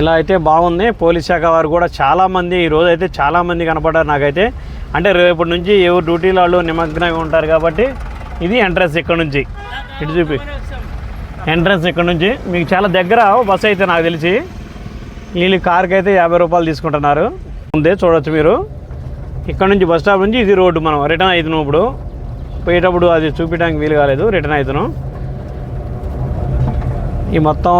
ఇలా అయితే బాగుంది. పోలీస్ శాఖ వారు కూడా చాలామంది ఈరోజు అయితే చాలామంది కనపడ్డారు నాకైతే. అంటే రేపటి నుంచి ఎవరు డ్యూటీలో వాళ్ళు నిమగ్నంగా ఉంటారు కాబట్టి ఇది ఎంట్రన్స్ ఇక్కడ నుంచి. ఇటు చూపి. ఎంట్రన్స్ ఇక్కడ నుంచి. మీకు చాలా దగ్గర బస్ అయితే నాకు తెలిసి. వీళ్ళు కార్కి అయితే యాభై రూపాయలు తీసుకుంటున్నారు. ముందే చూడవచ్చు మీరు. ఇక్కడ నుంచి బస్ స్టాప్ నుంచి ఇది రోడ్డు మనం రిటర్న్ అవుతున్నాం ఇప్పుడు. పోయేటప్పుడు అది చూపించడానికి వీలు కాలేదు రిటర్న్ అవుతున్నాం. ఈ మొత్తం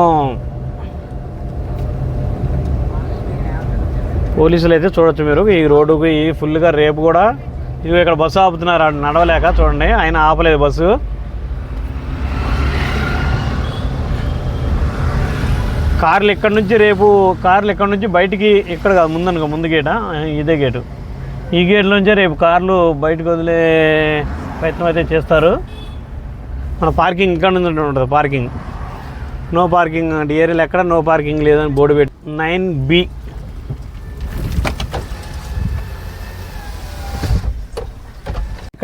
పోలీసులు అయితే చూడొచ్చు మీరు. ఈ రోడ్డుకి ఫుల్గా రేపు కూడా ఇది ఇక్కడ బస్సు ఆపుతున్నారు. నడవలేక చూడండి. ఆయన ఆపలేదు బస్సు. కార్లు ఇక్కడ నుంచి రేపు కార్లు ఇక్కడ నుంచి బయటికి ఇక్కడ కాదు ముందనుకో ముందు గేట? ఇదే గేటు. ఈ గేట్ నుంచే రేపు కార్లు బయటకు వదిలే ప్రయత్నం అయితే చేస్తారు. మన పార్కింగ్ ఇక్కడ నుంచి ఉంటుంది పార్కింగ్. నో పార్కింగ్ అంటే ఏరియాలో ఎక్కడ నో పార్కింగ్ లేదని బోర్డు పెట్టి నైన్ బి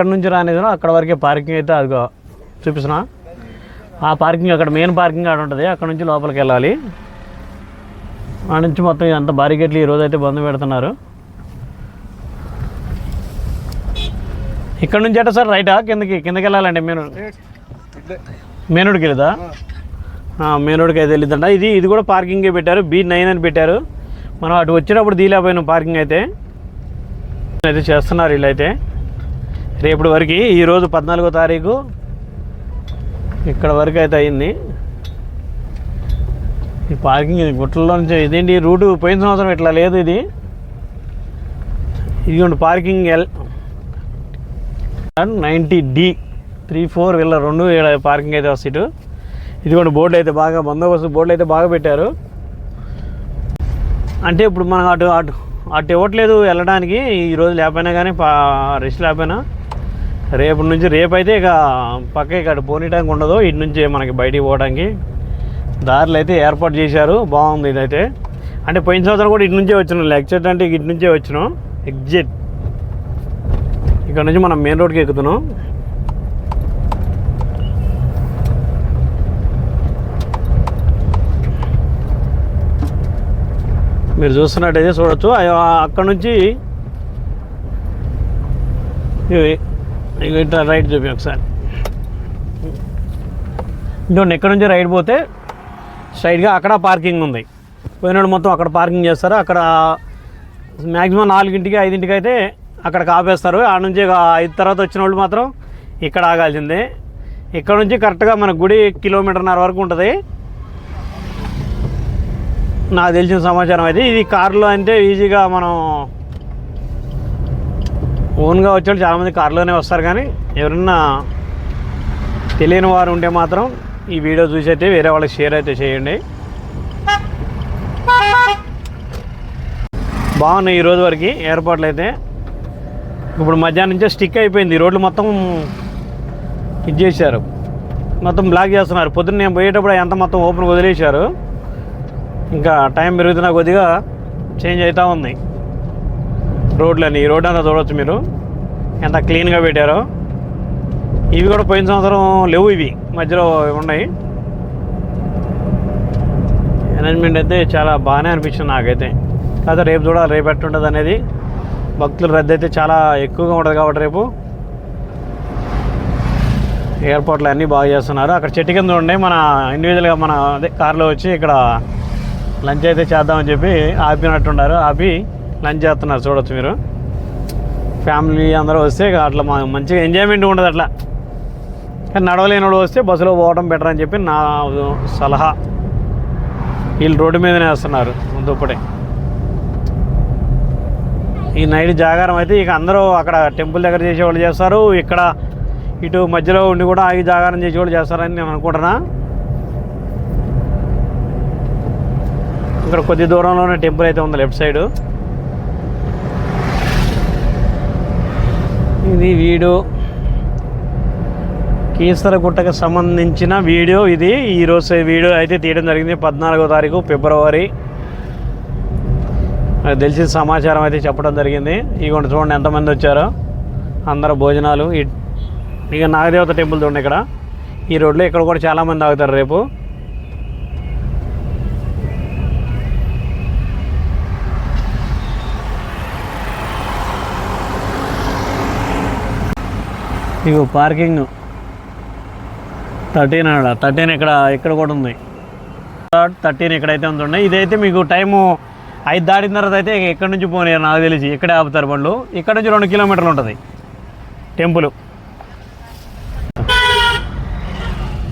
ఎక్కడి నుంచి రానిదో అక్కడ వరకే పార్కింగ్ అయితే అదిగో చూపిస్తున్నా. ఆ పార్కింగ్ అక్కడ మెయిన్ పార్కింగ్ అక్కడ ఉంటుంది అక్కడ నుంచి లోపలికి వెళ్ళాలి. ఆ నుంచి మొత్తం ఇదంతా బారిగేట్లు ఈరోజు అయితే బంద్ పెడుతున్నారు. ఇక్కడ నుంచి అట సార్ రైటా? కిందకి కిందకి వెళ్ళాలండి మెయిన్ మేనుడికి వెళ్దా మేనుడికి అయితే వెళ్ళిద్దంట. ఇది ఇది కూడా పార్కింగే పెట్టారు బీ నైన్ అని పెట్టారు. మనం అటు వచ్చినప్పుడు దీలేకపోయినాం పార్కింగ్ అయితే. అయితే చేస్తున్నారు వీళ్ళైతే. రేపటి వరకు ఈరోజు పద్నాలుగో తారీఖు ఇక్కడ వరకు అయితే అయింది. ఈ పార్కింగ్ ఇది గుట్టల్లో నుంచి ఇదేంటి? రూటు పోయిన సంవత్సరం ఇట్లా లేదు ఇది. ఇదిగోండి parking L ninety D three four వీళ్ళ రెండు పార్కింగ్ అయితే వస్తాయి ఇదిగోండి బోర్డు అయితే బాగా బందోబస్తు బోర్డులు అయితే బాగా పెట్టారు. అంటే ఇప్పుడు మనం అటు అటు అటు ఇవ్వట్లేదు వెళ్ళడానికి. ఈ రోజు లేకపోయినా కానీ పా రెస్ట్ లేకపోయినా రేపు నుంచి రేపు అయితే ఇక పక్క ఇక్కడ పోనీయడానికి ఉండదు. ఇటు నుంచి మనకి బయటికి పోవడానికి దారులు అయితే ఏర్పాటు చేశారు. బాగుంది ఇదైతే. అంటే పోయిన సంవత్సరం కూడా ఇటు నుంచే వచ్చినాం. లెక్చర్ అంటే ఇటు నుంచే వచ్చినాం. ఎగ్జిట్. ఇక్కడ నుంచి మనం మెయిన్ రోడ్కి ఎక్కుతున్నాం. మీరు చూస్తున్నట్టయితే చూడొచ్చు. అక్కడ నుంచి ఇవి- ఇట్లా రైట్ చూపి ఒకసారి. ఇంకోండి ఎక్కడి నుంచి రైట్ పోతే స్ట్రైట్గా అక్కడ పార్కింగ్ ఉంది. పోయినాడు మొత్తం అక్కడ పార్కింగ్ చేస్తారు. అక్కడ మ్యాక్సిమం నాలుగింటికి ఐదింటికి అయితే అక్కడ ఆపేస్తారు. ఆ నుంచి ఐదు తర్వాత వచ్చిన వాళ్ళు మాత్రం ఇక్కడ ఆగాల్సిందే. ఇక్కడ నుంచి కరెక్ట్గా మన గుడి కిలోమీటర్న్నర వరకు ఉంటుంది. నాకు తెలిసిన సమాచారం అయితే ఇది కారులో అంటే ఈజీగా మనం ఓన్గా వచ్చేవాళ్ళు చాలామంది కారులోనే వస్తారు కానీ ఎవరన్నా తెలియని వారు ఉంటే మాత్రం ఈ వీడియో చూసి అయితే వేరే వాళ్ళకి షేర్ అయితే చేయండి. బాగున్నాయి ఈ రోజు వరకు ఏర్పాట్లు అయితే. ఇప్పుడు మధ్యాహ్నం నుంచే స్టిక్ అయిపోయింది. ఈ రోడ్లు మొత్తం ఇది చేశారు. మొత్తం బ్లాక్ చేస్తున్నారు. పొద్దున్న నేను పోయేటప్పుడు ఎంత మొత్తం ఓపెన్ వదిలేశారు. ఇంకా టైం పెరుగుతున్న కొద్దిగా చేంజ్ అవుతూ ఉంది. రోడ్లని ఈ రోడ్ అంతా చూడవచ్చు మీరు. ఎంత క్లీన్గా పెట్టారో. ఇవి కూడా పోయిన సంవత్సరం లేవు ఇవి. మధ్యలో ఉన్నాయి. మేనేజ్మెంట్ అయితే చాలా బాగానే అనిపించింది నాకైతే. కాకపోతే రేపు చూడాలి రేపు ఎట్టుంటుంది అనేది. భక్తుల రద్దీ అయితే చాలా ఎక్కువగా ఉంటుంది కాబట్టి రేపు. ఎయిర్పోర్ట్లో అన్నీ బాగా చేస్తున్నారు. అక్కడ చెట్టు కింద ఉండే మన ఇండివిజువల్గా మన అదే కార్లో వచ్చి ఇక్కడ లంచ్ అయితే చేద్దామని చెప్పి ఆపినట్టున్నారు ఆపి లంచ్ చేస్తున్నారు చూడొచ్చు మీరు. ఫ్యామిలీ అందరూ వస్తే ఇక అట్లా మా మంచిగా ఎంజాయ్మెంట్ ఉండదు అట్లా. కానీ నడవలేని వాడు వస్తే బస్సులో పోవడం బెటర్ అని చెప్పి నా సలహా. వీళ్ళు రోడ్డు మీదనే వేస్తున్నారు దుప్పటి ఈ నైట్ జాగారం అయితే ఇక అందరూ అక్కడ టెంపుల్ దగ్గర చేసేవాళ్ళు చేస్తారు. ఇక్కడ ఇటు మధ్యలో ఉండి కూడా ఆగి జాగారం చేసేవాళ్ళు చేస్తారని నేను అనుకుంటున్నా. ఇక్కడ కొద్ది దూరంలోనే టెంపుల్ అయితే ఉంది లెఫ్ట్ సైడు. ఇది వీడియో. కీసరగుట్టకు సంబంధించిన వీడియో ఇది. ఈరోజు వీడియో అయితే తీయడం జరిగింది. పద్నాలుగో తారీఖు ఫిబ్రవరి. తెలిసిన సమాచారం అయితే చెప్పడం జరిగింది. ఇగోండి చూడండి ఎంతమంది వచ్చారో. అందరు భోజనాలు. ఇక నాగదేవత టెంపుల్ చూడండి ఇక్కడ. ఈ రోడ్లో ఇక్కడ కూడా చాలామంది ఆగుతారు రేపు. ఇగో పార్కింగ్. థర్టీన్ అక్కడ థర్టీన్ ఇక్కడ ఇక్కడ కూడా ఉంది. థర్టీన్ ఎక్కడైతే ఉంటుండే ఇదైతే మీకు టైము ఐదు దాటిన తర్వాత అయితే ఎక్కడి నుంచి పోనీ నాకు తెలిసి. ఇక్కడే ఆపుతారు బండ్లు. ఇక్కడ నుంచి రెండు కిలోమీటర్లు ఉంటుంది. టెంపుల్.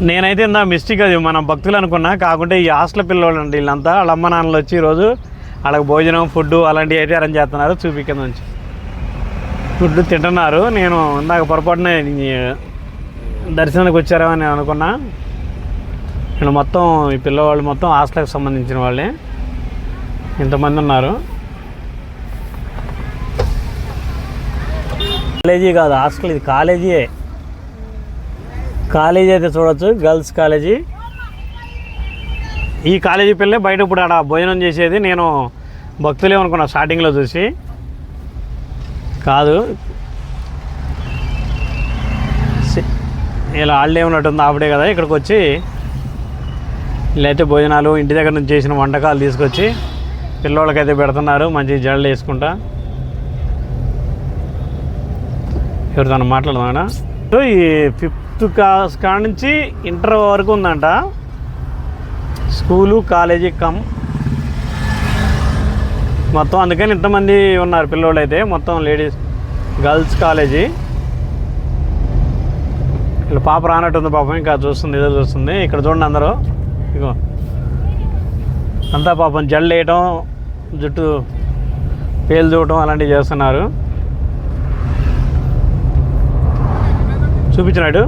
నేనైతే ఇందా మిస్టేక్ అది మన భక్తులు అనుకున్నా. కాకుంటే ఈ హాస్టల్ పిల్లలు అండి వీళ్ళంతా వాళ్ళ అమ్మ నాన్నలు వచ్చి ఈరోజు వాళ్ళకి భోజనం ఫుడ్ అలాంటివి అయితే అరేంజ్ చేస్తున్నారు చూపి కింద నుంచి. ఫుడ్ తింటున్నారు. నేను ఇందాక పొరపాటున దర్శనానికి వచ్చారేమో అని అనుకున్నా. నేను మొత్తం ఈ పిల్లవాళ్ళు మొత్తం హాస్టల్కి సంబంధించిన వాళ్ళే. ఇంతమంది ఉన్నారు. కాలేజీ కాదు హాస్టల్ ఇది కాలేజీయే కాలేజీ అయితే చూడొచ్చు గర్ల్స్ కాలేజీ. ఈ కాలేజీ పిల్లే బయట ఇప్పుడు ఆడ భోజనం చేసేది. నేను భక్తులే అనుకున్నా స్టార్టింగ్లో చూసి. కాదు. ఇలా హాలిడే ఉన్నట్టుంది ఆవిడే కదా ఇక్కడికి వచ్చి వీళ్ళైతే భోజనాలు ఇంటి దగ్గర నుంచి చేసిన వంటకాలు తీసుకొచ్చి పిల్లోళ్ళకైతే పెడుతున్నారు మంచి జడలు వేసుకుంటా. ఎవరితో మాట్లాడదాం సో ఈ ఫిఫ్త్ క్లాస్ కాడ నుంచి ఇంటర్ వరకు ఉందంట. స్కూలు కాలేజీ కమ్ మొత్తం అందుకని ఇంతమంది ఉన్నారు పిల్లోళ్ళు అయితే మొత్తం లేడీస్ గర్ల్స్ కాలేజీ. ఇలా పాప రానట్టుంది పాపం ఇంకా చూస్తుంది ఏదో చూస్తుంది. ఇక్కడ చూడండి అందరూ. ఇగో. అంతా పాపం జల్లు వేయటం జుట్టు పేలు చూడటం అలాంటివి చేస్తున్నారు. చూపించినాడు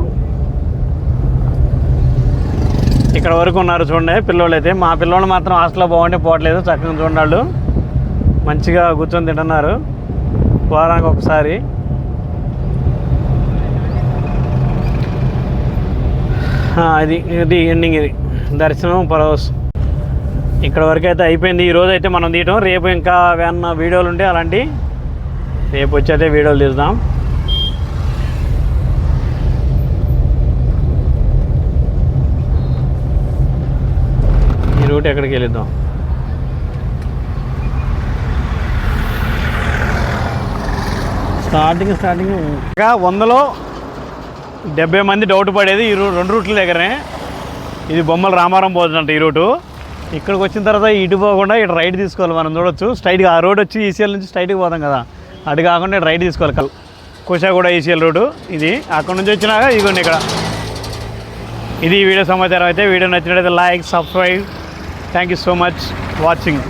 ఇక్కడ వరకు ఉన్నారు చూడండి పిల్లోళ్ళు అయితే మా పిల్లోళ్ళు మాత్రం హాస్టల్లో బాగుంటే పోవట్లేదు. చక్కగా చూడండి వాళ్ళు. మంచిగా కూర్చొని తింటున్నారు. వారానికి ఒకసారి. అది ఇది ఎండింగ్ ఇది. దర్శనం పరవస్ ఇక్కడ వరకు అయితే అయిపోయింది. ఈరోజు అయితే మనం తీయటం. రేపు ఇంకా ఏమన్నా వీడియోలు ఉంటే అలాంటి రేపు వచ్చి అయితే వీడియోలు తీద్దాం. ఈ రూట్ ఎక్కడికి వెళ్ళిద్దాం? Starting starting. ఇంకా వందలో డెబ్బై మంది డౌట్ పడేది ఈ రూ- రెండు రూట్ల దగ్గరనే. ఇది బొమ్మల రామారం పోతుందంట ఈ రూటు. ఇక్కడికి వచ్చిన తర్వాత ఇటు పోకుండా ఇటు రైట్ తీసుకోవాలి మనం చూడొచ్చు. స్ట్రైట్గా ఆ రోడ్ వచ్చి ఈసీఎల్ నుంచి స్ట్రైట్కి పోతాం కదా. అటు కాకుండా ఇటు రైట్ తీసుకోవాలి. కుషాగూడ ఈసీఎల్ రోడ్డు ఇది. అక్కడ నుంచి వచ్చినాక ఇదిగోండి ఇక్కడ. ఇది వీడియో సమాచారం అయితే. వీడియో నచ్చినట్లయితే like subscribe thank you so much watching